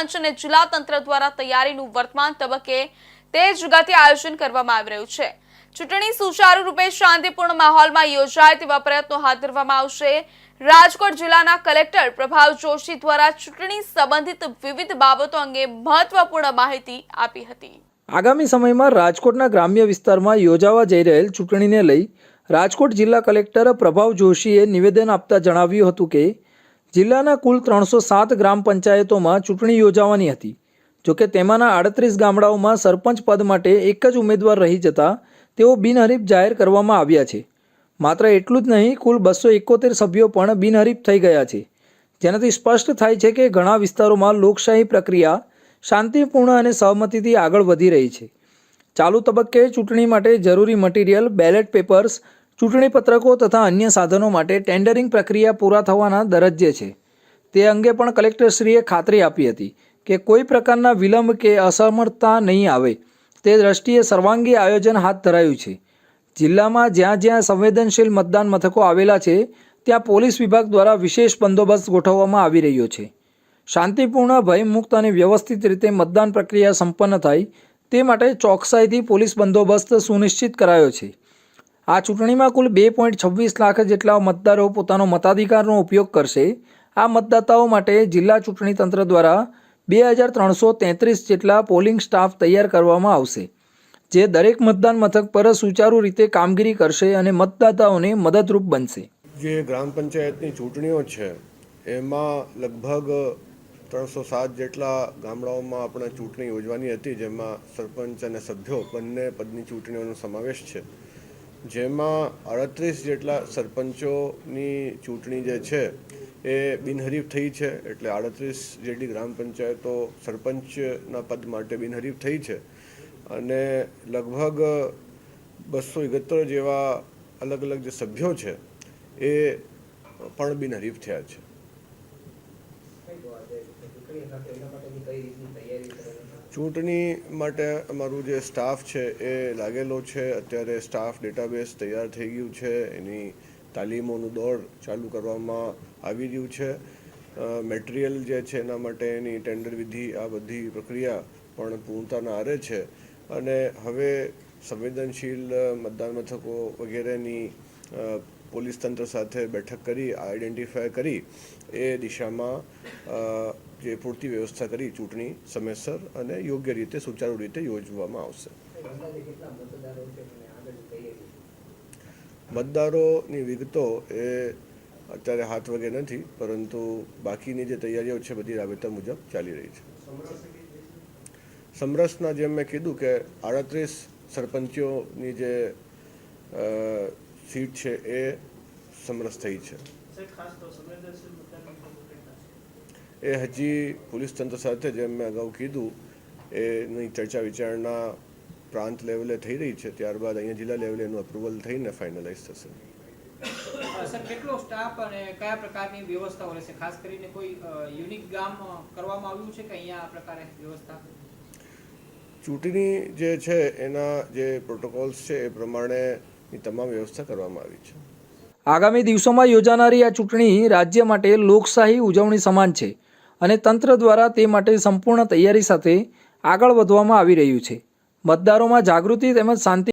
પંચ અને જિલ્લા તંત્ર દ્વારા તૈયારીનું વર્તમાન તબક્કે તેજ ગતિ આયોજન કરવામાં આવી રહ્યું છે. ચૂંટણી સુચારુ રૂપે શાંતિપૂર્ણ માહોલમાં યોજાય તેવા પ્રયત્નો હાથ ધરવામાં આવશે. રાજકોટ જિલ્લાના કલેક્ટર પ્રભાવ જોશી દ્વારા ચૂંટણી સંબંધિત વિવિધ બાબતો અંગે મહત્વપૂર્ણ માહિતી આપી હતી. આગામી સમયમાં રાજકોટના ગ્રામ્ય વિસ્તારમાં યોજાવા જઈ રહેલ ચૂંટણીને લઈ રાજકોટ જિલ્લા કલેક્ટર પ્રભાવ જોશીએ નિવેદન આપતા જણાવ્યું હતું કે જિલ્લાના કુલ ત્રણસો સાત ગ્રામ પંચાયતોમાં ચૂંટણી યોજાવાની હતી. જોકે તેમાંના આડત્રીસ ગામડાઓમાં સરપંચ પદ માટે એક જ ઉમેદવાર રહી જતા તેઓ બિનહરીફ જાહેર કરવામાં આવ્યા છે. માત્ર એટલું જ નહીં, કુલ બસો એકોતેર સભ્યો પણ બિનહરીફ થઈ ગયા છે. જેનાથી સ્પષ્ટ થાય છે કે ઘણા વિસ્તારોમાં લોકશાહી પ્રક્રિયા શાંતિપૂર્ણ અને સહમતિથી આગળ વધી રહી છે. ચાલુ તબક્કે ચૂંટણી માટે જરૂરી મટીરિયલ બેલેટ પેપર્સ ચૂંટણી પત્રકો તથા અન્ય સાધનો માટે ટેન્ડરિંગ પ્રક્રિયા પૂરા થવાના દરજ્જે છે. તે અંગે પણ કલેક્ટરશ્રીએ ખાતરી આપી હતી કે કોઈ પ્રકારના વિલંબ કે અસમર્થતા નહીં આવે. તે દ્રષ્ટિએ સર્વાંગી આયોજન હાથ ધરાયું છે. જિલ્લામાં જ્યાં જ્યાં સંવેદનશીલ મતદાન મથકો આવેલા છે, ત્યાં પોલીસ વિભાગ દ્વારા વિશેષ બંદોબસ્ત ગોઠવવામાં આવી રહ્યો છે. શાંતિપૂર્ણ, ભયમુક્ત અને વ્યવસ્થિત રીતે મતદાન પ્રક્રિયા સંપન્ન થાય તે માટે ચોકસાઈથી પોલીસ બંદોબસ્ત સુનિશ્ચિત કરાયો છે. આ ચૂંટણીમાં કુલ બે પોઈન્ટ છવ્વીસ લાખ જેટલા મતદારો પોતાનો મતાધિકારનો ઉપયોગ કરશે. આ મતદાતાઓ માટે જિલ્લા ચૂંટણી તંત્ર દ્વારા બે હજાર ત્રણસો તેત્રીસ જેટલા પોલિંગ સ્ટાફ તૈયાર કરવામાં આવશે, જે દરેક મતદાન મથક પર સુચારુ રીતે કામગીરી કરશે અને મતદાતાઓને મદદરૂપ બનશે. જે ગ્રામ પંચાયતની ચૂંટણીઓ છે, એમાં લગભગ ત્રણસો સાત જેટલા ગામડાઓમાં આપણે ચૂંટણી યોજવાની હતી, જેમાં સરપંચ અને સભ્યો બંને પદની ચૂંટણીઓનો સમાવેશ છે. જેમાં અડત્રીસ જેટલા સરપંચોની ચૂંટણી જે છે, એ બિનહરીફ થઈ છે. એટલે આડત્રીસ જેટલી ગ્રામ પંચાયતો સરપંચના પદ માટે બિનહરીફ થઈ છે. અને લગભગ બસો એકહત્તર જેવા અલગ અલગ જે સભ્યો છે, એ પણ બિનહરીફ થયા છે? ચૂંટણી માટે અમારું જે સ્ટાફ છે એ લાગેલો છે. અત્યારે સ્ટાફ ડેટાબેઝ તૈયાર થઈ ગયું છે. એની તાલીમોનું દોર ચાલુ કરવામાં આવી રહ્યું છે. મટીરિયલ જે છે એના માટે એની ટેન્ડર વિધિ આ બધી પ્રક્રિયા પણ પૂર્ણતાના આરે છે. અને હવે સંવેદનશીલ મતદાન મથકો વગેરેની પોલીસ તંત્ર સાથે બેઠક કરી આઈડેન્ટિફાય કરી, એ દિશામાં જે પૂરતી વ્યવસ્થા કરી, ચૂંટણી સમયસર અને યોગ્ય રીતે, સુચારુ રીતે યોજવામાં આવશે. મતદારોની વિગતો એ અત્યારે હાથ વગે નથી, પરંતુ બાકીની જે તૈયારીઓ છે, બધી રાબેતા મુજબ ચાલી રહી છે. સમરસના જેમ મેં કીધું કે આડત્રીસ સરપંચોની જે સીટ છે એ સમરસ થઈ છે. એ હજી પોલીસ તંત્ર સાથે જેમ મેં અગાઉ કીધું એની ચર્ચા વિચારણા પ્રાંત લેવલે થઈ રહી છે ત્યારબાદ અહીંયા જિલ્લા લેવલે એનું અપ્રુવલ થઈને ફાઇનલાઇઝ થશે. સર કેટલો સ્ટાફ અને કયા પ્રકારની વ્યવસ્થાઓ રહેશે? ખાસ કરીને કોઈ યુનિક ગામ કરવામાં આવ્યું છે કે અહીંયા આ પ્રકારે વ્યવસ્થા? ચૂંટણી જે છે એના જે પ્રોટોકોલ્સ છે એ પ્રમાણેની તમામ વ્યવસ્થા કરવામાં આવી છે. આગામી દિવસોમાં યોજાનારી આ ચૂંટણી રાજ્ય માટે લોકશાહી ઉજવણી સમાન છે અને તંત્ર દ્વારા તે માટે સંપૂર્ણ તૈયારી સાથે આગળ વધવામાં આવી રહ્યું છે. મતદારોમાં જાગૃતિ તેમજ શાંતિ